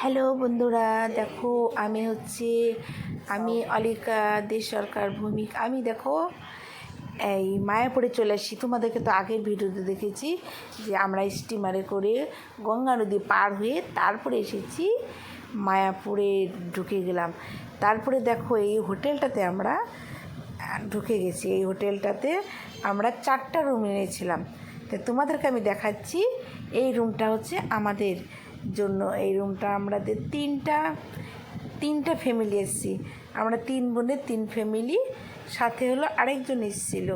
Hello বন্ধুরা, দেখো আমি হচ্ছে, আমি অলিকা দে সরকার ভূমিক। আমি দেখো, এই মায়াপুরে চলে আসছি। তোমাদেরকে তো আগের ভিডিওতে দেখেছি যে আমরা স্টিমারে করে গঙ্গা নদী পার হয়ে তারপরে এসেছি মায়াপুরে ঢুকে গেলাম। তারপরে দেখো এই হোটেলটাতে আমরা ঢুকে গেছি। এই হোটেলটাতে আমরা চারটা রুম নিয়েছিলাম তো তোমাদেরকে আমি দেখাচ্ছি। এই রুমটা হচ্ছে আমাদের জন্য এই রুমটা আমাদের তিনটা তিনটা ফ্যামিলি এসেছি। আমরা তিন বোনের তিন ফ্যামিলি সাথে হলো আরেকজন এসেছিল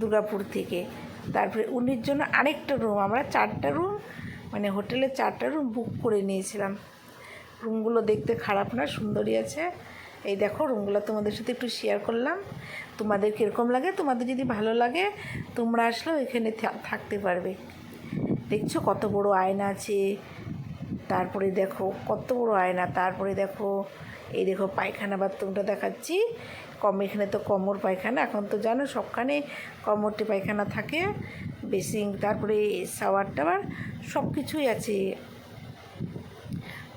দুর্গাপুর থেকে। তারপরে উনির জন্য আরেকটা রুম আমরা চারটা রুম মানে হোটেলে চারটা রুম বুক করে নিয়েছিলাম। রুমগুলো দেখতে খারাপ না, সুন্দরই আছে। এই দেখো রুমগুলো তোমাদের সাথে একটু শেয়ার করলাম। তোমাদের কীরকম লাগে? তোমাদের যদি ভালো লাগে, তোমরা আসলেও এখানে থাকতে পারবে। দেখছ কত বড় আয়না আছে? তারপরে দেখো কত বড় আয়না, তারপরে দেখো, এই দেখো পায়খানা বাথরুমটা দেখাচ্ছি। কম, এখানে তো কমর পায়খানা, এখন তো জানো সবখানে কমরটি পায়খানা থাকে বেসিং তারপরে শাওয়ার টাওয়ার সব কিছুই আছে।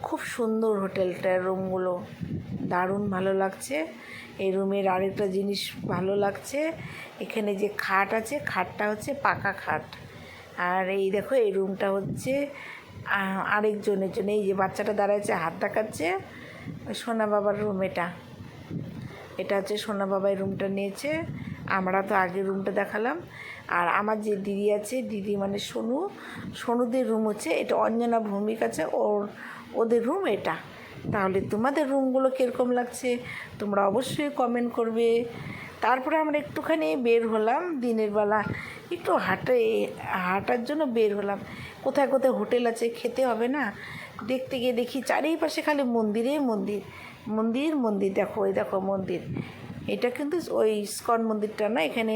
খুব সুন্দর হোটেলটার রুমগুলো, দারুণ ভালো লাগছে। এই রুমের আরেকটা জিনিস ভালো লাগছে, এখানে যে খাট আছে, খাটটা হচ্ছে পাকা খাট। আর এই দেখো, এই রুমটা হচ্ছে আরেকজনের জন্য। এই যে বাচ্চাটা দাঁড়াচ্ছে হাত দেখাচ্ছে। ওই সোনা বাবার রুম এটা। এটা হচ্ছে সোনা বাবাই রুমটা নিয়েছে। আমরা তো আগের রুমটা দেখালাম। আর আমার যে দিদি আছে, দিদি মানে সোনু। সোনুদের রুম হচ্ছে, এটা অঞ্জনা ভৌমিক আছে, ওর, ওদের রুম এটা। তাহলে তোমাদের রুমগুলো কীরকম লাগছে? তোমরা অবশ্যই কমেন্ট করবে। তারপরে আমরা একটুখানি বের হলাম, দিনের বেলা একটু হাঁটে, হাঁটার জন্য বের হলাম। কোথায় কোথায় হোটেল আছে খেতে হবে না? দেখতে গিয়ে দেখি চারিপাশে খালি মন্দিরে মন্দির। মন্দির মন্দির, দেখো, ওই দেখো মন্দির। এটা কিন্তু ওই ইস্কন মন্দিরটা না? এখানে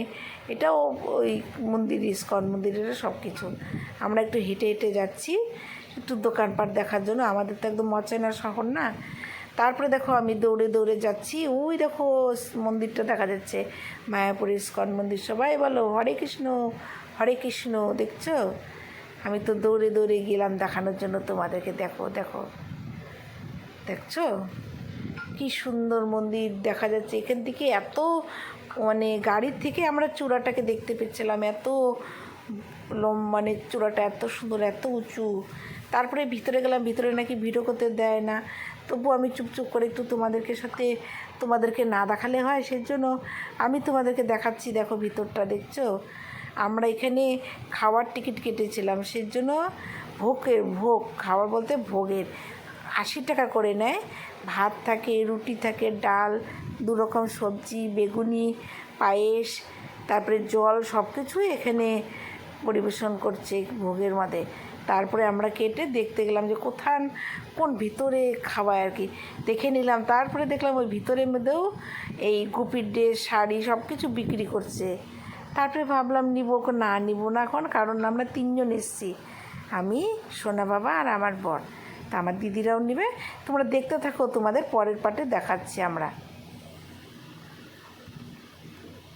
এটাও ওই মন্দির, ইস্কন মন্দিরের সব কিছু আমরা একটু হেঁটে হেঁটে যাচ্ছি, একটু দোকানপাট দেখার জন্য। আমাদের তো একদম মচানা শহর না? তারপরে দেখো আমি দৌড়ে দৌড়ে যাচ্ছি। ওই দেখো মন্দিরটা দেখা যাচ্ছে। মায়াপুর ইস্কন মন্দির। সবাই বলো, হরে কৃষ্ণ হরে কৃষ্ণ, দেখছ? আমি তো দৌড়ে দৌড়ে গেলাম দেখানোর জন্য তোমাদেরকে। দেখো দেখো। দেখছ? কি সুন্দর মন্দির দেখা যাচ্ছে। এখান থেকে এত মানে গাড়ির থেকে আমরা চূড়াটাকে দেখতে পেয়েছিলাম। এত লম মানে চূড়াটা এত সুন্দর, এত উঁচু। তারপরে ভিতরে গেলাম। ভিতরে নাকি ভিডিও করতে দেয় না। তবু আমি চুপচুপ করে একটু তোমাদেরকে সাথে তোমাদেরকে না দেখালে হয় সেই জন্য আমি তোমাদেরকে দেখাচ্ছি, দেখো ভিতরটা দেখছ? আমরা এখানে খাওয়ার টিকিট কেটেছিলাম সেই জন্য ভোগের ভোগ খাবার বলতে ভোগের। আশি টাকা করে নেয়। ভাত থাকে, রুটি থাকে, ডাল দু রকম সবজি, বেগুনি, পায়েস, তারপরে জল সব কিছুই এখানে পরিবেশন করছে ভোগের মধ্যে। তারপরে আমরা কেটে দেখতে গেলাম যে কোথান, কোন ভিতরে খাওয়ায় আর কি। দেখে নিলাম, তারপরে দেখলাম ওই ভিতরের মধ্যেও এই গুপির ড্রেস, শাড়ি সব কিছু বিক্রি করছে। তারপরে ভাবলাম, নিব না নিব না এখন, কারণ আমরা তিনজন এসেছি। আমি, সোনা বাবা আর আমার বর। তা আমার দিদিরাও নেবে। তোমরা দেখতে থাকো, তোমাদের পরের পার্টে দেখাচ্ছি আমরা।